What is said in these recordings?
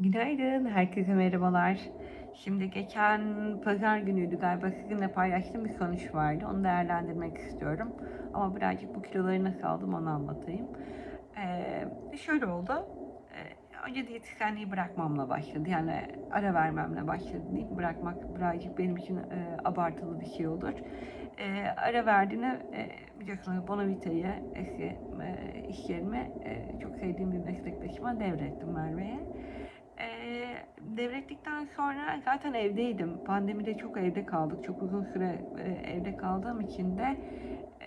Günaydın, herkese merhabalar. Şimdi geçen pazar günüydü galiba sizinle paylaştığım bir sonuç vardı. Onu değerlendirmek istiyorum. Ama birazcık bu kiloları nasıl aldım onu anlatayım. Ee, şöyle oldu. Ee, önce diyetisyenliği bırakmamla başladı. Yani ara vermemle başladı deyip bırakmak birazcık benim için e, abartılı bir şey olur. Ee, ara verdiğini e, biliyorsunuz Bonavita'yı eski e, iş yerime e, çok sevdiğim bir meslektaşıma devrettim Merve'ye. Eee, devrettikten sonra zaten evdeydim. Pandemide çok evde kaldık. Çok uzun süre e, evde kaldığım için de e,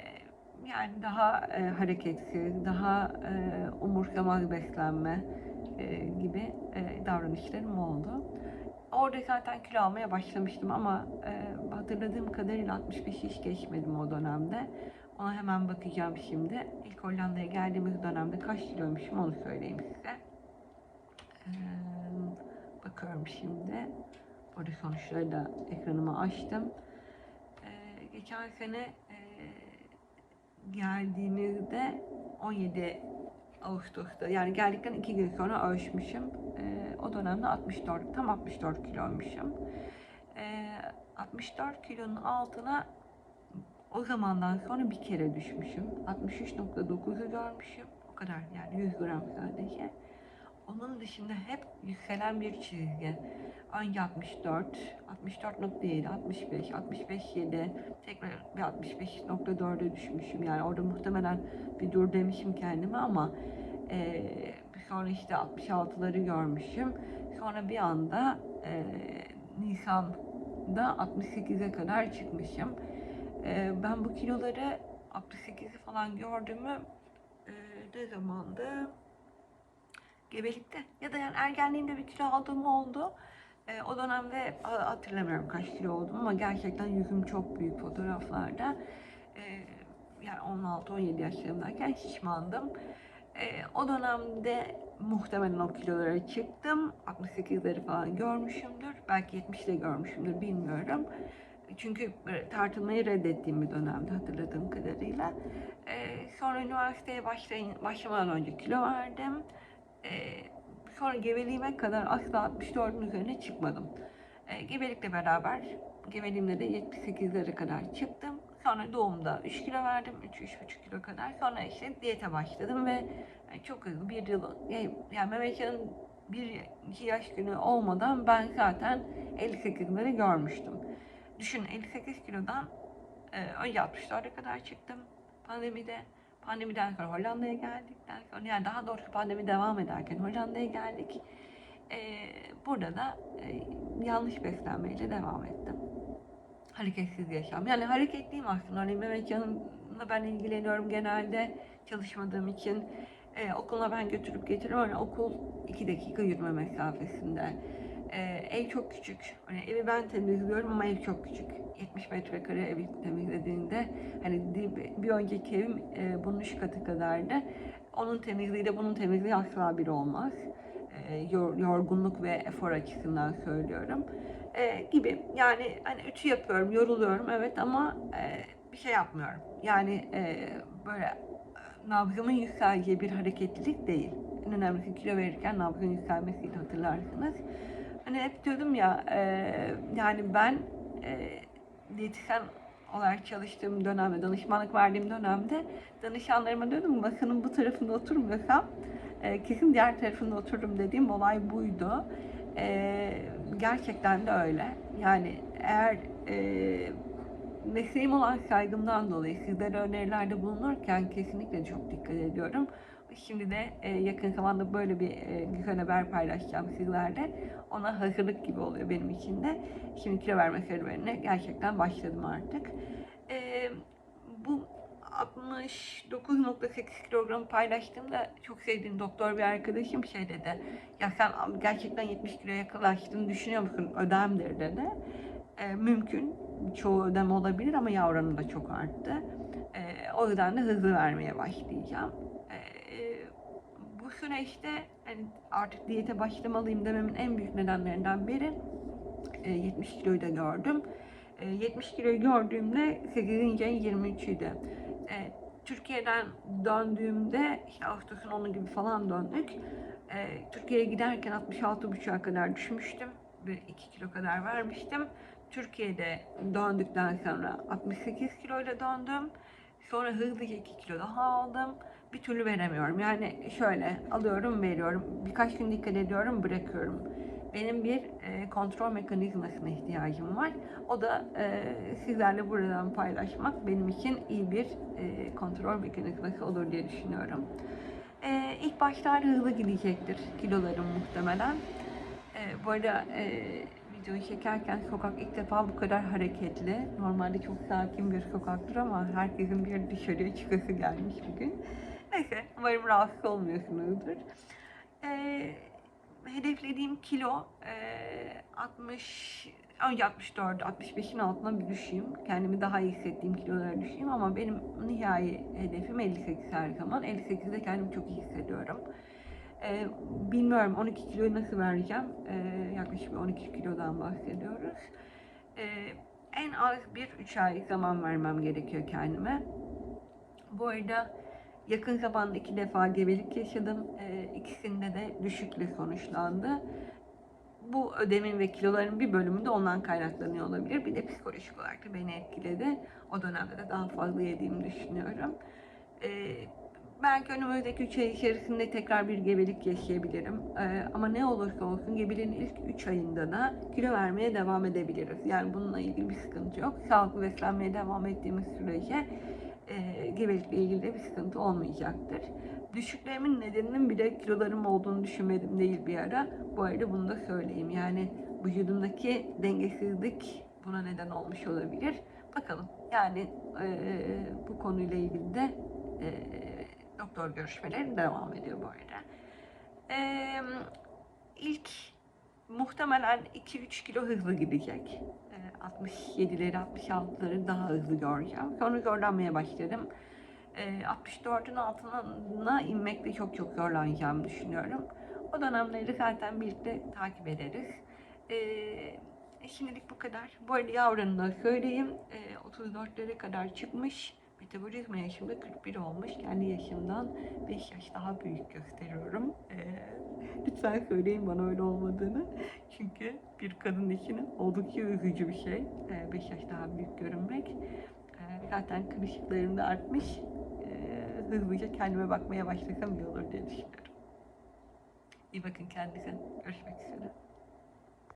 yani daha e, hareketsiz, daha e, umursamaz beslenme e, gibi e, davranışlarım oldu. Orada zaten kilo almaya başlamıştım ama e, hatırladığım kadarıyla 65 hiç geçmedim o dönemde. Ona hemen bakacağım şimdi. İlk Hollanda'ya geldiğimiz dönemde kaç kiloymuşum onu söyleyeyim size. Bakıyorum şimdi. Orada sonuçları da ekranıma açtım. Geçen sene e, geldiğimizde 17 Ağustos'ta yani geldikten iki gün sonra ölçmüşüm. O dönemde 64, tam 64 kiloymuşum. Ee, 64 kilonun altına o zamandan sonra bir kere düşmüşüm. 63.9'u görmüşüm. O kadar yani 100 gram sadece. Onun dışında hep yükselen bir çizgi. Önce 64, 64.7, 65, 65.7, tekrar bir 65.4'e düşmüşüm. Yani orada muhtemelen bir dur demişim kendime ama eee, sonra işte 66'ları görmüşüm. Sonra bir anda eee Nisan'da 68'e kadar çıkmışım. Eee, ben bu kiloları 68'i falan gördüğümü eee ne zamandı? Gebelikte ya da yani ergenliğimde bir kilo aldığım oldu. Ee, o dönemde ha- hatırlamıyorum kaç kilo oldum ama gerçekten yüzüm çok büyük fotoğraflarda. Ee, yani 16-17 yaşlarındayken şişmandım. Ee, o dönemde muhtemelen o kilolara çıktım. 68'leri falan görmüşümdür. Belki 70 de görmüşümdür bilmiyorum. Çünkü tartılmayı reddettiğim bir dönemde hatırladığım kadarıyla. Ee, sonra üniversiteye başlayın, başlamadan önce kilo verdim. Sonra gebeliğime kadar asla 64'ün üzerine çıkmadım. Ee, gebelikle beraber gebeliğimde de 78'lere kadar çıktım. Sonra doğumda 3 kilo verdim, 3-3,5 kilo kadar. Sonra işte diyete başladım ve çok hızlı bir yıl, yani Mehmetcan'ın bir iki yaş günü olmadan ben zaten 58'leri görmüştüm. Düşünün 58 kilodan e, önce 64'e kadar çıktım pandemide. Pandemiden sonra Hollanda'ya geldikten yani daha doğrusu pandemi devam ederken Hollanda'ya geldik. Ee, burada da e, yanlış beslenmeyle devam ettim. Hareketsiz yaşam. Yani hareketliyim aslında. Hani Mehmet Can'ımla ben ilgileniyorum genelde çalışmadığım için. Ee, okuluna ben götürüp getiriyorum. Hani okul iki dakika yürüme mesafesinde. Ee, ev çok küçük. Hani evi ben temizliyorum ama ev çok küçük. 70 metrekare evi temizlediğinde hani bir, önceki evim e, bunun üç katı kadardı. Onun temizliği de bunun temizliği asla bir olmaz. E, yor- yorgunluk ve efor açısından söylüyorum. E, gibi yani hani ütü yapıyorum, yoruluyorum evet ama e, bir şey yapmıyorum. Yani e, böyle e, nabzımın yükseleceği bir hareketlilik değil. En önemlisi kilo verirken nabzın yükselmesiydi hatırlarsınız. Hani hep diyordum ya e, yani ben e, diyetisyen olarak çalıştığım dönemde, danışmanlık verdiğim dönemde danışanlarıma diyordum masanın bu tarafında oturmuyorsam e, kesin diğer tarafında otururum dediğim olay buydu. E, gerçekten de öyle. Yani eğer e, mesleğim olan saygımdan dolayı sizlere önerilerde bulunurken kesinlikle çok dikkat ediyorum. Şimdi de e, yakın zamanda böyle bir e, güzel haber paylaşacağım sizlerle. Ona hazırlık gibi oluyor benim için de. Şimdi kilo verme serüvenine gerçekten başladım artık. E, bu 69.8 kilogram paylaştığımda çok sevdiğim doktor bir arkadaşım şey dedi. Ya sen gerçekten 70 kiloya yaklaştığını düşünüyor musun? Ödemdir dedi. E, mümkün. Çoğu ödem olabilir ama yavranın da çok arttı. E, o yüzden de hızlı vermeye başlayacağım. E, süreçte hani artık diyete başlamalıyım dememin en büyük nedenlerinden biri e, 70 kiloyu da gördüm. E, 70 kiloyu gördüğümde 8. ayın 23'üydü. E, Türkiye'den döndüğümde işte Ağustos'un 10'u gibi falan döndük. Türkiye'ye giderken 66,5'a kadar düşmüştüm ve 2 kilo kadar vermiştim. Türkiye'de döndükten sonra 68 kiloyla döndüm. Sonra hızlıca 2 kilo daha aldım. Bir türlü veremiyorum. Yani şöyle alıyorum, veriyorum. Birkaç gün dikkat ediyorum, bırakıyorum. Benim bir e, kontrol mekanizmasına ihtiyacım var. O da e, sizlerle buradan paylaşmak benim için iyi bir e, kontrol mekanizması olur diye düşünüyorum. E, ilk başlarda hızlı gidecektir kilolarım muhtemelen. E, bu arada e, videoyu çekerken sokak ilk defa bu kadar hareketli. Normalde çok sakin bir sokaktır ama herkesin bir dışarıya çıkası gelmiş bugün. Neyse umarım rahatsız olmuyorsunuzdur. E, hedeflediğim kilo e, 60 önce 64 65'in altına bir düşeyim. Kendimi daha iyi hissettiğim kilolara düşeyim ama benim nihai hedefim 58 her zaman. 58'de kendimi çok iyi hissediyorum. E, bilmiyorum 12 kiloyu nasıl vereceğim. E, yaklaşık bir 12 kilodan bahsediyoruz. E, en az bir 3 ay zaman vermem gerekiyor kendime. Bu arada yakın zamanda iki defa gebelik yaşadım. E, ikisinde de düşükle sonuçlandı. Bu ödemin ve kiloların bir bölümü de ondan kaynaklanıyor olabilir. Bir de psikolojik olarak da beni etkiledi. O dönemde de daha fazla yediğimi düşünüyorum. E, belki önümüzdeki 3 ay içerisinde tekrar bir gebelik yaşayabilirim. E, ama ne olursa olsun gebeliğin ilk 3 ayında da kilo vermeye devam edebiliriz. Yani bununla ilgili bir sıkıntı yok. Sağlıklı beslenmeye devam ettiğimiz sürece e, gebelikle ilgili de bir sıkıntı olmayacaktır. Düşüklerimin nedeninin bile kilolarım olduğunu düşünmedim değil bir ara. Bu arada bunu da söyleyeyim. Yani vücudumdaki dengesizlik buna neden olmuş olabilir. Bakalım. Yani e, bu konuyla ilgili de e, doktor görüşmeleri devam ediyor bu arada. E, ilk muhtemelen 2-3 kilo hızlı gidecek. E, 67'leri 66'ları daha hızlı göreceğim. Sonra zorlanmaya başladım. E, 64'ün altına inmekte çok çok zorlanacağımı düşünüyorum. O dönemleri zaten birlikte takip ederiz. E, şimdilik bu kadar. Bu arada yavrunu da söyleyeyim. E, 34'lere kadar çıkmış. Metabolizma yaşımda 41 olmuş. Kendi yaşımdan 5 yaş daha büyük gösteriyorum. E, lütfen söyleyin bana öyle olmadığını. Çünkü bir kadın için oldukça üzücü bir şey. 5 yaş daha büyük görünmek. E, zaten kırışıklarım da artmış. E, hızlıca kendime bakmaya başlasam iyi olur diye düşünüyorum. İyi bakın kendinize. Görüşmek üzere.